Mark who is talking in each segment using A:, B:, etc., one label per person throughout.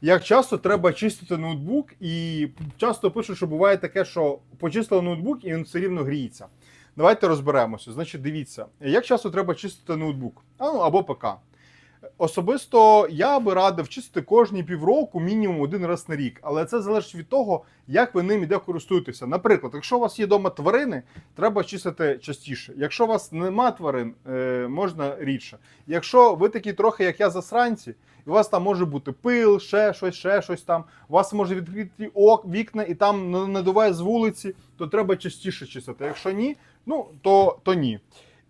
A: Як часто треба чистити ноутбук, і часто пишуть, що буває таке, що почистили ноутбук і він все рівно гріється. Давайте розберемося. Значить, дивіться, як часто треба чистити ноутбук а, ну, або ПК. Особисто я би радив чистити кожні півроку, мінімум один раз на рік. Але це залежить від того, як ви ним іде користуєтеся. Наприклад, якщо у вас є вдома тварини, треба чистити частіше. Якщо у вас нема тварин, е, можна рідше. Якщо ви такі трохи, як я, засранці, і у вас там може бути пил, ще щось, ще щось там. У вас може відкриті вікна і там на- надуває з вулиці, то треба частіше чистити. Якщо ні, ну то, то ні.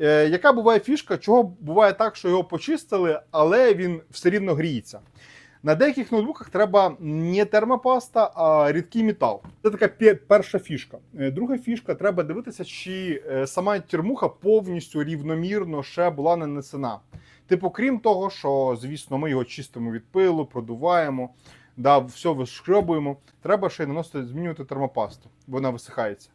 A: Е, яка буває фішка, чого буває так, що його почистили, але він все рівно гріється. На деяких ноутбуках треба не термопаста, а рідкий метал. Це така перша фішка. Е, Друга фішка треба дивитися, чи е, сама термуха повністю рівномірно ще була нанесена. Типу, крім того, що, звісно, ми його чистимо від пилу, продуваємо, да, все вишкребуємо, треба ще й наносити, змінювати термопасту, вона висихається.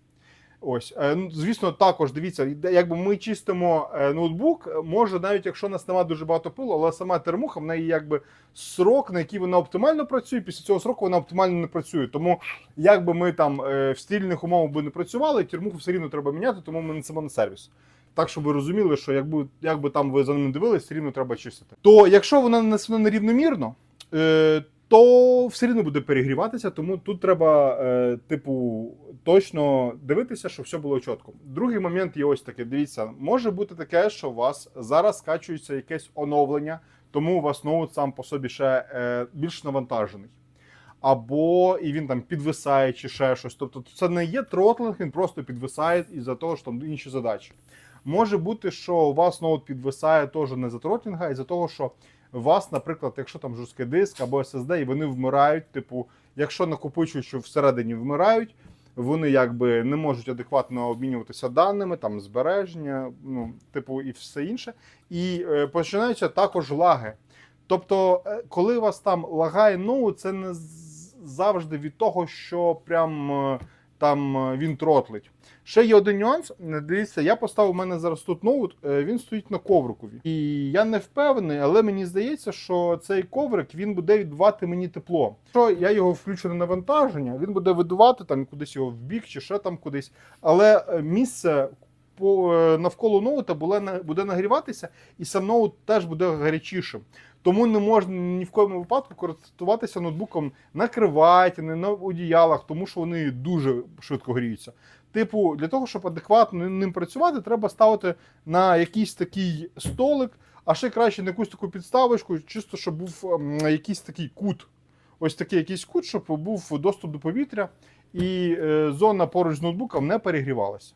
A: Ось, Е, ну, звісно, також дивіться, якби ми чистимо е, ноутбук, може, навіть якщо у нас немає дуже багато пилу, але сама термуха, в неї якби срок, на який вона оптимально працює, після цього сроку вона оптимально не працює. Тому якби ми там е, в стильних умовах би не працювали, термуху все рівно треба міняти, тому ми несемо на сервіс. Так, щоб ви розуміли, що якби, якби там ви за ним дивились, все рівно треба чистити. То якщо вона нанесена нерівномірно, то все рівно буде перегріватися, тому тут треба, е, типу, точно дивитися, щоб все було чітко. Другий момент є ось таке. Дивіться, може бути таке, що у вас зараз скачується якесь оновлення, тому у вас ноут сам по собі ще е, більш навантажений. Або і він там підвисає чи ще щось. Тобто це не є тротлинг, він просто підвисає із-за того, що там інші задачі. Може бути, що у вас ноут підвисає теж не за тротлінга, а із-за того, що у вас, наприклад, якщо там жорсткий диск або SSD, і вони вмирають, типу, якщо накопичуючи всередині вмирають, вони якби не можуть адекватно обмінюватися даними, там збереження, ну, типу, і все інше. І е, починаються також лаги. Тобто, е, коли у вас там лагає ноут, це не завжди від того, що прям е, там е, він тротлить. Ще є один нюанс. Дивіться, я поставив у мене зараз тут ноут, е, він стоїть на коврикові. І я не впевнений, але мені здається, що цей коврик він буде віддавати мені тепло. Якщо я його включу на навантаження, він буде видувати там кудись його в бік чи ще там кудись. Але е, місце навколо ноута буде, буде нагріватися, і сам ноут теж буде гарячішим. Тому не можна ні в коєму випадку користуватися ноутбуком на криваті, не на одіялах, тому що вони дуже швидко гріються. Типу, для того, щоб адекватно ним працювати, треба ставити на якийсь такий столик, а ще краще на якусь таку підставочку, чисто щоб був ем, якийсь такий кут. Ось такий якийсь кут, щоб був доступ до повітря, і е, зона поруч з ноутбуком не перегрівалася.